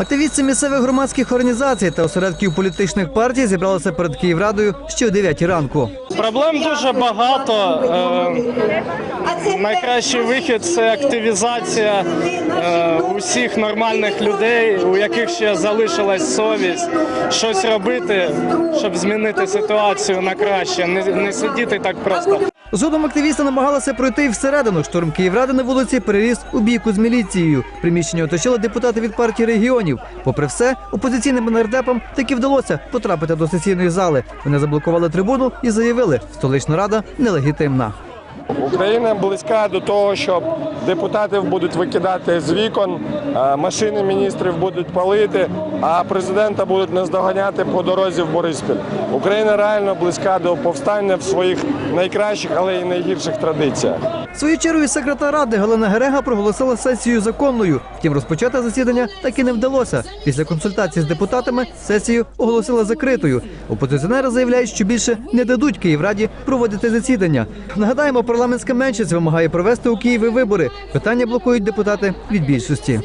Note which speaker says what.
Speaker 1: Активісти місцевих громадських організацій та осередків політичних партій зібралися перед Київрадою ще о 9 ранку.
Speaker 2: Проблем дуже багато. Е, найкращий вихід це активізація е, усіх нормальних людей, у яких ще залишилась совість, щось робити, щоб змінити ситуацію на краще, не, не сидіти так просто.
Speaker 1: Згодом активісти намагалися пройти всередину. Штурм Київради на вулиці переріс у бійку з міліцією. Приміщення оточили депутати від партії регіонів. Попри все, опозиційним нардепам таки вдалося потрапити до сесійної зали. Вони заблокували трибуну і заявили, столична рада нелегітимна.
Speaker 3: Україна близька до того, що депутатів будуть викидати з вікон, е, машини міністрів будуть палити, а президента будуть наздоганяти по дорозі в Бориспіль. Україна реально близька до повстання в своїх найкращих, але й найгірших традиціях.
Speaker 1: Свою чергою секретар ради Галина Герега проголосила сесію законною. Втім, розпочати засідання так і не вдалося. Після консультацій з депутатами сесію оголосила закритою. Опозиціонери заявляють, що більше не дадуть Київраді проводити засідання. Нагадаємо, парламентська меншість вимагає провести у Києві вибори. Питання блокують депутати від більшості.